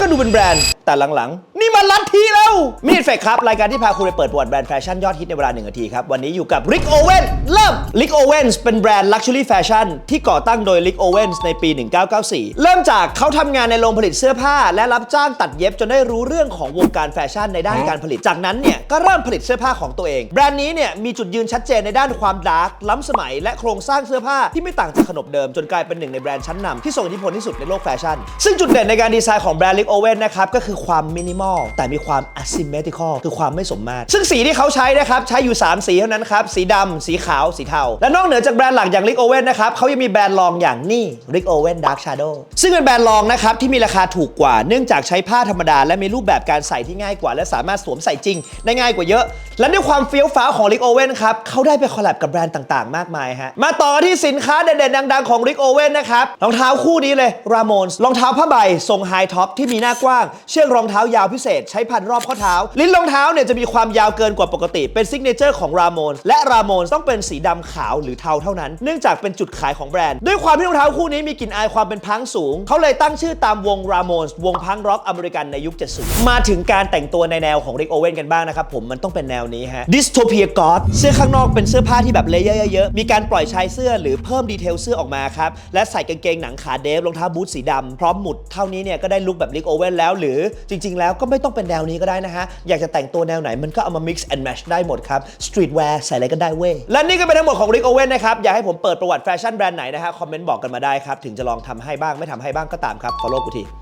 ก็ดูเป็นแบรนด์ แต่หลังๆ นี่มันลัทธิแล้วมินิเฟกครับ รายการที่พาคุณไปเปิดประวัติแบรนด์แฟชั่นยอดฮิตในเวลาหนึ่งนาทีครับ วันนี้อยู่กับริกโอเวนเริ่มริกโอเวนเป็นแบรนด์ลักชัวรี่แฟชั่นที่ก่อตั้งโดยริกโอเวนในปี 1994 เริ่มจากเขาทำงานในโรงผลิตเสื้อผ้า และรับจ้างตัดเย็บจนได้รู้เรื่องของวงการแฟชั่นในด้านการผลิต จากนั้นเนี่ยก็เริ่มผลิตเสื้อผ้าของตัวเอง แบรนด์นี้เนี่ยมีจุดยืนชัดเจนในด้านความดาร์กล้ำสมัย และโครงสร้างเสื้อผ้าที่ไม่ต่างจากขนบเดิมจนกลายเป็นหนึ่งในแบรนด์ชั้นนำที่ทรงอิทธิพลที่สุดในโลกแฟชั่น ซึ่งจุดเด่นในการดีไซน์ของแบรนด์ลิกโอเว่นนะครับก็คือความมินิมอลแต่มีความ asymmetrical คือความไม่สมมาตร ซึ่งสีที่เขาใช้นะครับ ใช้อยู่ 3 สีเท่านั้นครับ สีดำ สีขาว สีเทา และนอกเหนือจากแบรนด์หลักอย่างลิกโอเว่นนะครับเขายังมีแบรนด์รองอย่างนี่ลิกโอเว่นดาร์กชาร์โดซึ่งเป็นแบรนด์รองนะครับ ที่มีราคาถูกกว่า เนื่องจากใช้ผ้าธรรมดา และมีรูปแบบการใส่ที่ง่ายกว่า และสามารถสวมใส่จริงได้ง่ายกว่าเยอะ และด้วยความเฟี้ยวฟ้าของลิกโอเว่นครับเขาได้ไปคอลแลบกับแบรนด์ต่างๆ มากมายฮะมาต่อที่สินค้าเด่นๆดังๆของริกโอเว่นนะครับรองเท้าคู่นี้เลยรามอนรองเท้าผ้าใบทรงไฮท็อปที่มีหน้ากว้างเชือกรองเท้ายาวพิเศษ ใช้พันรอบข้อเท้า ลิ้นรองเท้าเนี่ยจะมีความยาวเกินกว่าปกติ เป็นซิกเนเจอร์ของรามอนและรามอนต้องเป็นสีดำขาวหรือเทาเท่านั้น เนื่องจากเป็นจุดขายของแบรนด์ ด้วยความที่รองเท้าคู่นี้มีกลิ่นอายความเป็นพังสูง เขาเลยตั้งชื่อตามวงรามอนวงพังร็อกอเมริกันในยุค 70 มาถึงการแต่งตัวในแนวของริกโอเว่นกันบ้างนะครับผมมันต้องเป็นแนวนี้ฮะ Dystopia God เสื้อข้างนอกเป็นเสื้อผ้าที่แบบเลเยอร์เยอะๆมีการปล่อยชายเสื้อหรือเพิ่มดีเทลเสื้อออกมาครับและใส่กางเกงหนังขาเดฟรองเท้าบูทสีดำพร้อมหมุดเท่านี้เนี่ยก็ได้ลุคแบบริกโอเว่นแล้วหรือจริง ๆ แล้วก็ไม่ต้องเป็นแนวนี้ก็ได้นะฮะ อยากจะแต่งตัวแนวไหนมันก็เอามา mix and match ได้หมดครับ street wear ใส่อะไรก็ได้เว้ย และนี่ก็เป็นทั้งหมดของริกโอเว่นนะครับ อยากให้ผมเปิดประวัติแฟชั่นแบรนด์ไหนนะฮะ คอมเมนต์บอกกันมาได้ครับ ถึงจะลองทำให้บ้างไม่ทำให้บ้างก็ตามครับ follow กูที